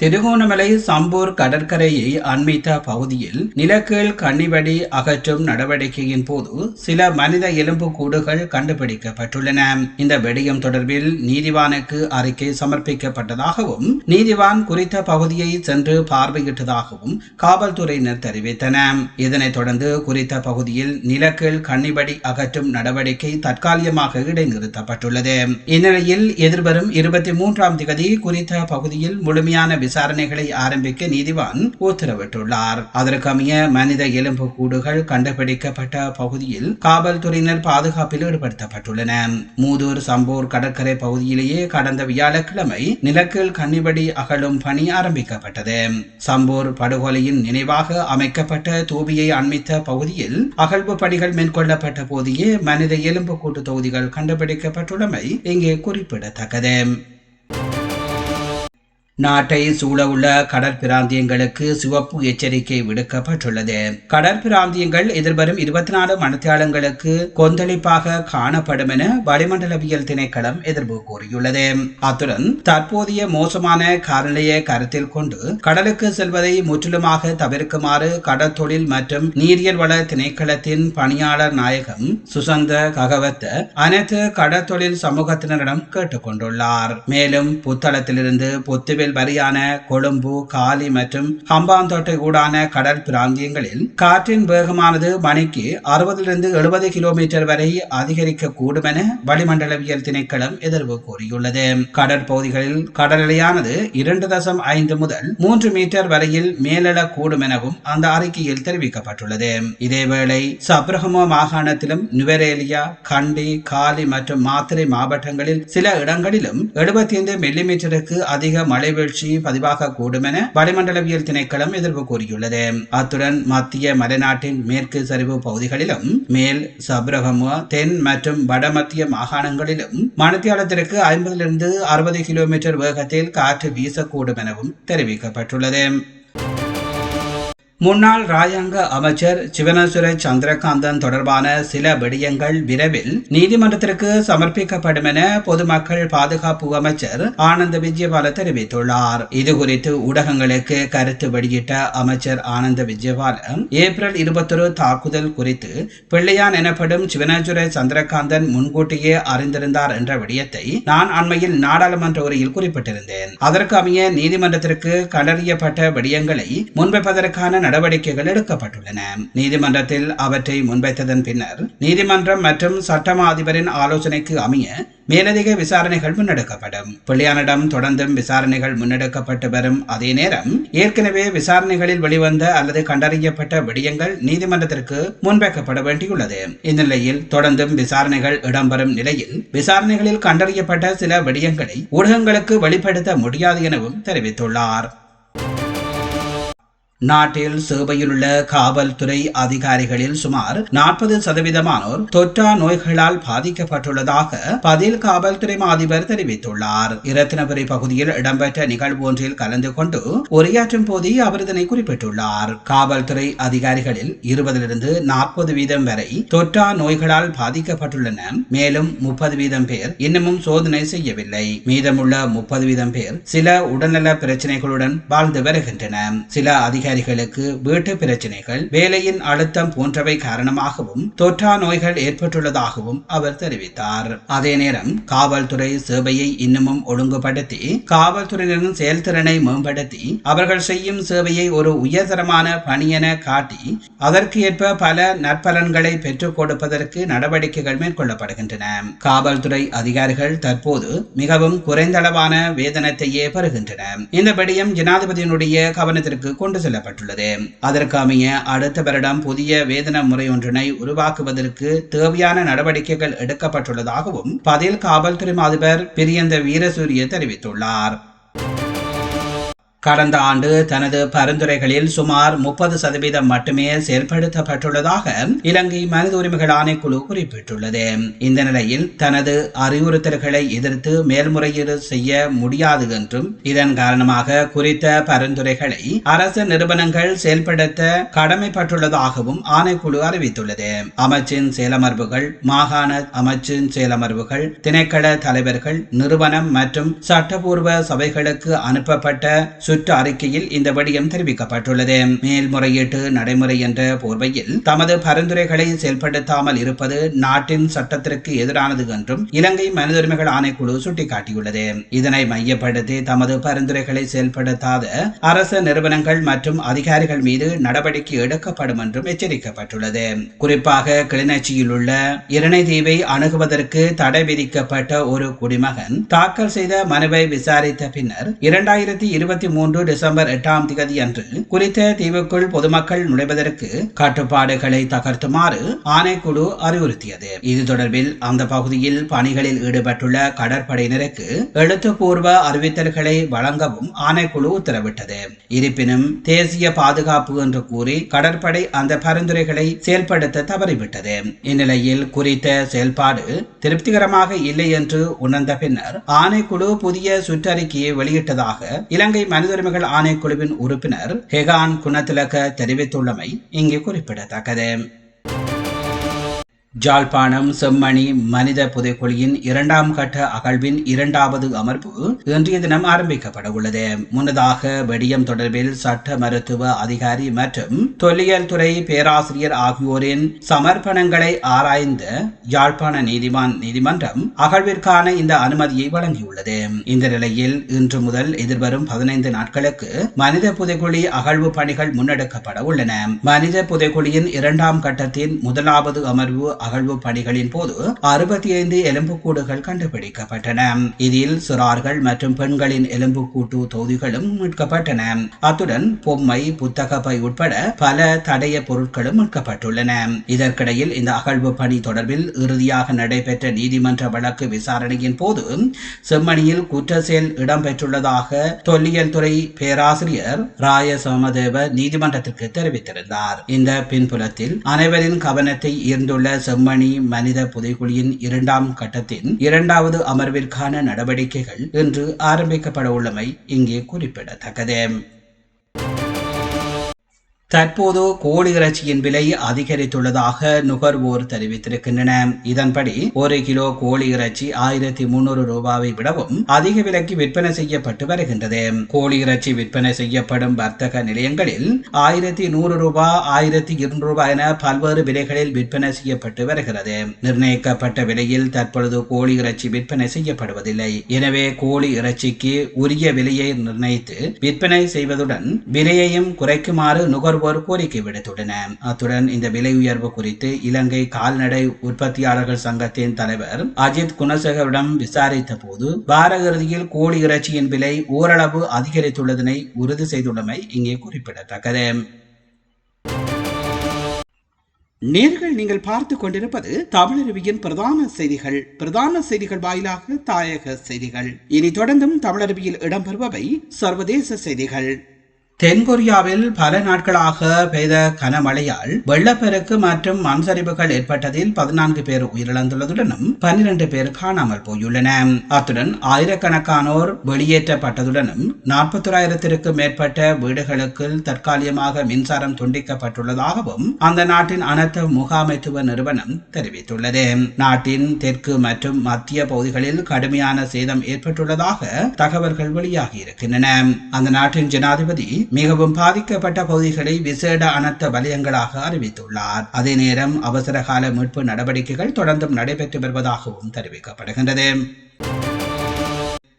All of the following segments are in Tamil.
திருகோணமலை சம்பூர் கடற்கரையை அண்மித்த பகுதியில் நிலக்கீழ் கன்னிவடி அகற்றும் நடவடிக்கையின் போது சில மனித எலும்பு கூடுகள் கண்டுபிடிக்கப்பட்டுள்ளன. இந்த வெடியம் தொடர்பில் நீதிவானுக்கு அறிக்கை சமர்ப்பிக்கப்பட்டதாகவும் நீதிவான் குறித்த பகுதியை சென்று பார்வையிட்டதாகவும் காவல்துறையினர் தெரிவித்தனர் இதனைத் தொடர்ந்து குறித்த பகுதியில் நிலக்கீழ் கன்னிவடி அகற்றும் நடவடிக்கை தற்காலிகமாக இடைநிறுத்தப்பட்டுள்ளது. இந்நிலையில் எதிர்வரும் இருபத்தி மூன்றாம் திகதி குறித்த பகுதியில் முழுமையான விசாரணைகளை ஆரம்பிக்க நீதிவான் உத்தரவிட்டுள்ளார். அதற்கமைய மனித எலும்பு கூடுகள் கண்டுபிடிக்கப்பட்ட பகுதியில் காவல்துறையினர் பாதுகாப்பில் ஈடுபடுத்தப்பட்டுள்ளன. மூதூர் சம்பூர் கடற்கரை பகுதியிலேயே கடந்த வியாழக்கிழமை நிலக்கீழ் கன்னிபடி அகலும் பணி ஆரம்பிக்கப்பட்டது. சம்பூர் படுகொலையின் நினைவாக அமைக்கப்பட்ட தூபியை அண்மித்த பகுதியில் அகழ்வு பணிகள் மேற்கொள்ளப்பட்ட போதே மனித எலும்பு கூட்டு தொகுதிகள் கண்டுபிடிக்கப்பட்டுள்ளமை இங்கே குறிப்பிடத்தக்கது. நாட்டை சூழவுள்ள கடற்பிராந்தியங்களுக்கு சிவப்பு எச்சரிக்கை விடுக்கப்பட்டுள்ளது. கடற்பிராந்தியங்கள் எதிர்வரும் இருபத்தி நாலு மணித்தியாலங்களுக்கு கொந்தளிப்பாக காணப்படும் என வளிமண்டலவியல் திணைக்களம் எதிர்ப்பு கூறியுள்ளது. அத்துடன் தற்போதைய மோசமான காலநிலையை கருத்தில் கொண்டு கடலுக்கு செல்வதை முற்றிலுமாக தவிர்க்குமாறு கடற்தொழில் மற்றும் நீரியல் வள திணைக்களத்தின் பணியாளர் நாயகம் சுசந்த ககவத்த அனைத்து கடற்தொழில் சமூகத்தினரிடம் கேட்டுக்கொண்டுள்ளார் மேலும் புத்தளத்திலிருந்து புத்துவில் கடல் வரியான கொழும்பு காலி மற்றும் ஹம்பாந்தோட்டை கூடான கடல் பிராந்தியங்களில் காற்றின் வேகமானது மணிக்கு அறுபதிலிருந்து எழுபது கிலோமீட்டர் வரை அதிகரிக்க கூடும் என வளிமண்டலவியல் திணைக்களம் எதிர்வு கூறியுள்ளது. கடற்பகுதிகளில் கடலையானது இரண்டு தசம் ஐந்து முதல் மூன்று மீட்டர் வரையில் மேலெழக்கூடும் எனவும் அந்த அறிக்கையில் தெரிவிக்கப்பட்டுள்ளது. இதேவேளை சப்ரஹமோ மாகாணத்திலும் நுவரேலியா கண்டி காலி மற்றும் மாத்திரை மாவட்டங்களில் சில இடங்களிலும் எழுபத்தி ஐந்து மில்லிமீட்டருக்கு அதிக மழை நிகழ்ச்சி பதிவாக கூடும் என வளிமண்டலவியல் திணைக்களம் எதிர்ப்பு கூறியுள்ளது. அத்துடன் மத்திய மலைநாட்டின் மேற்கு சரிவு பகுதிகளிலும் மேல் சப்ரகமுவ தென் மற்றும் வடமத்திய மாகாணங்களிலும் மணித்தியாலத்திற்கு ஐம்பதிலிருந்து அறுபது கிலோமீட்டர் வேகத்தில் காற்று வீசக்கூடும் எனவும் தெரிவிக்கப்பட்டுள்ளது. முன்னாள் ராஜாங்க அமைச்சர் சிவனசுர சந்திரகாந்தன் தொடர்பான சில விடயங்கள் விரைவில் நீதிமன்றத்திற்கு சமர்ப்பிக்கப்படும் என பொதுமக்கள் பாதுகாப்பு அமைச்சர் ஆனந்த விஜயபால தெரிவித்துள்ளார். இதுகுறித்து ஊடகங்களுக்கு கருத்து வெளியிட்ட அமைச்சர் ஆனந்த விஜயபால ஏப்ரல் இருபத்தொரு தாக்குதல் குறித்து பிள்ளையான் எனப்படும் சிவனசுர சந்திரகாந்தன் முன்கூட்டியே அறிந்திருந்தார் என்ற விடயத்தை நான் அண்மையில் நாடாளுமன்ற உரையில் குறிப்பிட்டிருந்தேன். அதற்கு அமைய நீதிமன்றத்திற்கு கண்டறியப்பட்ட விடயங்களை முன்வைப்பதற்கான நடவடிக்கைகள் எடுக்கப்பட்டுள்ளன. நீதிமன்றத்தில் அவற்றை முன்வைத்ததன் பின்னர் நீதிமன்றம் மற்றும் சட்டமா அதிபரின் ஆலோசனைக்கு அமைய மேலதிக விசாரணைகள் முன்னெடுக்கப்படும். பிள்ளையானிடம் தொடர்ந்தும் விசாரணைகள் முன்னெடுக்கப்பட்டு வரும் அதே நேரம் ஏற்கனவே விசாரணைகளில் வெளிவந்த அல்லது கண்டறியப்பட்ட விடயங்கள் நீதிமன்றத்திற்கு முன்வைக்கப்பட வேண்டியுள்ளது. இந்நிலையில் தொடர்ந்தும் விசாரணைகள் இடம்பெறும் நிலையில் விசாரணைகளில் கண்டறியப்பட்ட சில விடயங்களை ஊடகங்களுக்கு வெளிப்படுத்த முடியாது எனவும் தெரிவித்துள்ளார். நாட்டில் சேவையில் உள்ள காவல்துறை அதிகாரிகளில் சுமார் நாற்பது சதவீதமானோர் தொற்றா நோய்களால் பாதிக்கப்பட்டுள்ளதாக பதில் காவல்துறை அதிபர் தெரிவித்துள்ளார். இரத்தினபுரி பகுதியில் இடம்பெற்ற நிகழ்வு ஒன்றில் கலந்து கொண்டு உரையாற்றும் போதே அவர் இதனை குறிப்பிட்டுள்ளார். காவல்துறை அதிகாரிகளில் இருபதிலிருந்து நாற்பது வீதம் வரை தொற்றா நோய்களால் பாதிக்கப்பட்டுள்ளன. மேலும் முப்பது வீதம் பேர் இன்னமும் சோதனை செய்யவில்லை. மீதமுள்ள முப்பது வீதம் பேர் சில உடல்நல பிரச்சனைகளுடன் வாழ்ந்து வருகின்றன சில அதிகாரி அதிகாரிகளுக்கு வீட்டு பிரச்சனைகள் வேலையின் அழுத்தம் போன்றவை காரணமாகவும் தொற்றா நோய்கள் ஏற்பட்டுள்ளதாகவும் அவர் தெரிவித்தார். அதே நேரம் காவல்துறை சேவையை இன்னமும் ஒழுங்குபடுத்தி காவல்துறையினரின் செயல்திறனை மேம்படுத்தி அவர்கள் செய்யும் சேவையை ஒரு உயர்தரமான பணி என காட்டி அதற்கு ஏற்ப பல நற்பலன்களை பெற்றுக் கொடுப்பதற்கு நடவடிக்கைகள் மேற்கொள்ளப்படுகின்றன. காவல்துறை அதிகாரிகள் தற்போது மிகவும் குறைந்தளவான வேதனத்தையே பெறுகின்றன இந்த விடயம் ஜனாதிபதியினுடைய கவனத்திற்கு கொண்டு செல்ல செல்லப்பட்டுள்ளது. அதற்கமைய அடுத்த வருடம் புதிய வேதன முறை ஒன்றினை உருவாக்குவதற்கு தேவையான நடவடிக்கைகள் எடுக்கப்பட்டுள்ளதாகவும் பதில் காவல்துறை அதிபர் பிரியந்த வீரசூரிய தெரிவித்துள்ளார். கடந்த ஆண்டு தனது பரிந்துரைகளில் சுமார் முப்பது சதவீதம் மட்டுமே செயல்படுத்தப்பட்டுள்ளதாக இலங்கை மனித உரிமைகள் ஆணைக்குழு குறிப்பிட்டுள்ளது. இந்த நிலையில் தனது அறிவுறுத்தல்களை எதிர்த்து மேல்முறையீடு செய்ய முடியாது என்றும் இதன் காரணமாக குறித்த பரிந்துரைகளை அரசு நிறுவனங்கள் செயல்படுத்த கடமைப்பட்டுள்ளதாகவும் ஆணைக்குழு அறிவித்துள்ளது. அமைச்சின் செயலமர்வுகள் மாகாண அமைச்சின் செயலமர்வுகள் திணைக்கள தலைவர்கள் நிறுவனம் மற்றும் சட்டப்பூர்வ சபைகளுக்கு அனுப்பப்பட்ட சுற்று அறிக்கையில் இந்த விடயம் தெரிவிக்கப்பட்டுள்ளது. மேல்முறையீட்டு நடைமுறை என்ற போர்வையில் தமது பரிந்துரைகளை செயல்படுத்தாமல் இருப்பது நாட்டின் சட்டத்திற்கு எதிரானது என்றும் இலங்கை மனித உரிமைகள் ஆணைக்குழு சுட்டிக்காட்டியுள்ளது. இதனை மையப்படுத்தி தமது பரிந்துரைகளை செயல்படுத்தாத அரசு நிறுவனங்கள் மற்றும் அதிகாரிகள் மீது நடவடிக்கை எடுக்கப்படும் என்றும் எச்சரிக்கப்பட்டுள்ளது. குறிப்பாக கிளிநொச்சியில் உள்ள இரணை தீவை அணுகுவதற்கு தடை விதிக்கப்பட்ட ஒரு குடிமகன் தாக்கல் செய்த மனுவை விசாரித்த பின்னர் இரண்டாயிரத்தி இருபத்தி மூன்று மூன்று டிசம்பர் எட்டாம் தேதி அன்று குறித்த தீவுக்குள் பொதுமக்கள் நுழைவதற்கு கட்டுப்பாடுகளை தகர்த்துமாறு ஆணைக்குழு அறிவுறுத்தியது. இது தொடர்பில் அந்த பகுதியில் பணிகளில் ஈடுபட்டுள்ள கடற்படையினருக்கு எழுத்துப்பூர்வ அறிவித்தல்களை வழங்கவும் ஆணைக்குழு உத்தரவிட்டது. இருப்பினும் தேசிய பாதுகாப்பு என்று கூறி கடற்படை அந்த பரிந்துரைகளை செயல்படுத்த தவறிவிட்டது. இந்நிலையில் குறித்த செயல்பாடு திருப்திகரமாக இல்லை என்று உணர்ந்த பின்னர் ஆணைக்குழு புதிய சுற்றறிக்கையை வெளியிட்டதாக இலங்கை மனித உரிமைகள் ஆணைக்குழுவின் உறுப்பினர் ஹெகான் குணத்திலக தெரிவித்துள்ளமை இங்கே குறிப்பிடத்தக்கது. ஜாழ்ப்பாணம் செம்மணி மனித புதைக்குழியின் இரண்டாம் கட்ட அகழ்வின் இரண்டாவது அமர்வு இன்றைய தினம் ஆரம்பிக்கப்பட உள்ளது. முன்னதாக வெடியம் தொடர்பில் சட்ட மருத்துவ அதிகாரி மற்றும் தொல்லியல் துறை பேராசிரியர் ஆகியோரின் சமர்ப்பணங்களை ஆராய்ந்த யாழ்ப்பாண நீதிமான் நீதிமன்றம் அகழ்விற்கான இந்த அனுமதியை வழங்கியுள்ளது. இந்த நிலையில் இன்று முதல் எதிர்வரும் பதினைந்து நாட்களுக்கு மனித புதைக்குழி அகழ்வு பணிகள் முன்னெடுக்கப்பட உள்ளன. மனித புதைக்குழியின் இரண்டாம் கட்டத்தின் முதலாவது அமர்வு அகழ்வு பணிகளின் போது அறுபத்தி ஐந்து எலும்புக்கூடுகள் கண்டுபிடிக்கப்பட்டன. இதில் சிறார்கள் மற்றும் பெண்களின் எலும்புக்கூட்டு தொகுதிகளும் மீட்கப்பட்டன. அத்துடன் பொம்மை புத்தக பை உட்பட பல தடைய பொருட்களும் மீட்கப்பட்டுள்ளன. இதற்கிடையில் இந்த அகழ்வு பணி தொடர்பில் இறுதியாக நடைபெற்ற நீதிமன்ற வழக்கு விசாரணையின் போது செம்மணியில் குற்ற செயல் இடம்பெற்றுள்ளதாக தொல்லியல் துறை பேராசிரியர் ராய சோமதேவ நீதிமன்றத்திற்கு தெரிவித்திருந்தார். இந்த பின்புலத்தில் அனைவரின் கவனத்தை ஈர்ந்துள்ள செம்மணி மனித புதைக்குழியின் இரண்டாம் கட்டத்தின் இரண்டாவது அமர்விற்கான நடவடிக்கைகள் இன்று ஆரம்பிக்கப்பட உள்ளமை இங்கே குறிப்பிடத்தக்கது. தற்போது கோழி இறைச்சியின் விலை அதிகரித்துள்ளதாக நுகர்வோர் தெரிவித்திருக்கின்றன. இதன்படி ஒரு கிலோ கோழி இறைச்சி ஆயிரத்தி முன்னூறு ரூபாவை விடவும் அதிக விலைக்கு விற்பனை செய்யப்பட்டு வருகின்றது. கோழி இறைச்சி விற்பனை செய்யப்படும் வர்த்தக நிலையங்களில் ஆயிரத்தி நூறு ரூபாய் ஆயிரத்தி இருநூறு ரூபாய் என பல்வேறு விலைகளில் விற்பனை செய்யப்பட்டு வருகிறது. நிர்ணயிக்கப்பட்ட விலையில் தற்பொழுது கோழி இறைச்சி விற்பனை செய்யப்படுவதில்லை. எனவே கோழி இறைச்சிக்கு உரிய விலையை நிர்ணயித்து விற்பனை செய்வதுடன் விலையையும் குறைக்குமாறு நுகர்வோர் நுகர்வோர் கோரிக்கை விடுத்துள்ளன. அத்துடன் இந்த விலை உயர்வு குறித்து இலங்கை கால்நடை உற்பத்தியாளர்கள் சங்கத்தின் தலைவர் அஜித் குணசேகரிடம் விசாரித்த போது வார இறுதியில் கோழி இறைச்சியின் விலை ஓரளவு அதிகரித்துள்ளதனை உறுதி செய்துள்ளமை இங்கே குறிப்பிடத்தக்கது. நேர்கள் நீங்கள் பார்த்து கொண்டிருப்பது தமிழருவியின் பிரதான செய்திகள். பிரதான செய்திகள் வாயிலாக தாயக செய்திகள். இனி தொடர்ந்தும் தமிழருவியில் இடம்பெறுபவை சர்வதேச செய்திகள். தென்கொரியாவில் பல நாட்களாக பெய்த கனமழையால் வெள்ளப்பெருக்கு மற்றும் மண் சரிவுகள் ஏற்பட்டதில் பதினான்கு பேர் உயிரிழந்துள்ளதுடனும் பன்னிரண்டு பேர் காணாமல் போயுள்ளன. அத்துடன் ஆயிரக்கணக்கானோர் வெளியேற்றப்பட்டதுடனும் நாற்பத்தோராயிரத்திற்கும் மேற்பட்ட வீடுகளுக்கு தற்காலிகமாக மின்சாரம் துண்டிக்கப்பட்டுள்ளதாகவும் அந்த நாட்டின் அனைத்து முகாமைத்துவ நிறுவனம் தெரிவித்துள்ளது. நாட்டின் தெற்கு மற்றும் மத்திய பகுதிகளில் கடுமையான சேதம் ஏற்பட்டுள்ளதாக தகவல்கள் வெளியாகி இருக்கின்றன அந்த நாட்டின் ஜனாதிபதி மிகவும் பாதிக்கப்பட்ட பகுதிகளை விசேட அனர்த்த வலயங்களாக அறிவித்துள்ளார். அதே நேரம் அவசரகால மீட்பு நடவடிக்கைகள் தொடர்ந்தும் நடைபெற்று வருவதாகவும் தெரிவிக்கப்படுகின்றது.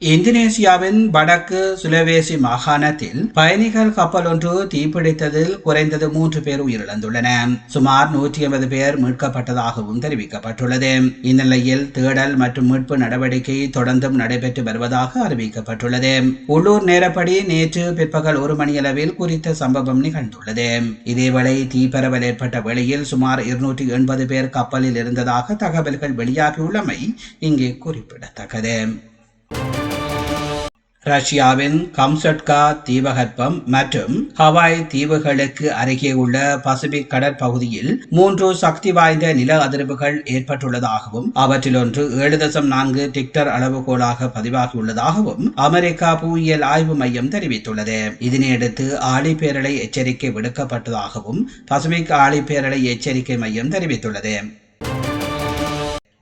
இந்தோனேசியாவின் வடக்கு சுலவேசி மாகாணத்தில் பயணிகள் கப்பல் ஒன்று தீப்பிடித்ததில் குறைந்தது மூன்று பேர் உயிரிழந்துள்ளன. சுமார் நூற்றி ஐம்பது பேர் மீட்கப்பட்டதாகவும் தெரிவிக்கப்பட்டுள்ளது. இந்நிலையில் தேடல் மற்றும் மீட்பு நடவடிக்கை தொடர்ந்தும் நடைபெற்று வருவதாக அறிவிக்கப்பட்டுள்ளது. உள்ளூர் நேரப்படி நேற்று பிற்பகல் ஒரு மணியளவில் குறித்த சம்பவம் நிகழ்ந்துள்ளது. இதேவேளை தீப்பரவல் ஏற்பட்ட வேளையில் சுமார் இருநூற்றி எண்பது பேர் கப்பலில் இருந்ததாக தகவல்கள் வெளியாகியுள்ளமை இங்கே குறிப்பிடத்தக்கது. ரஷ்யாவின் கம்சட்கா தீபகற்பம் மற்றும் ஹவாய் தீவுகளுக்கு அருகே உள்ள பசிபிக் கடற்பகுதியில் மூன்று சக்தி வாய்ந்த நில அதிர்வுகள் ஏற்பட்டுள்ளதாகவும் அவற்றில் ஒன்று ஏழு தசம் நான்கு டிக்டர் அளவுகோலாக பதிவாகியுள்ளதாகவும் அமெரிக்கா புவியியல் ஆய்வு மையம் தெரிவித்துள்ளது. இதனையடுத்து ஆழிப்பேரலை எச்சரிக்கை விடுக்கப்பட்டதாகவும் பசிபிக் ஆழிப்பேரலை எச்சரிக்கை மையம் தெரிவித்துள்ளது.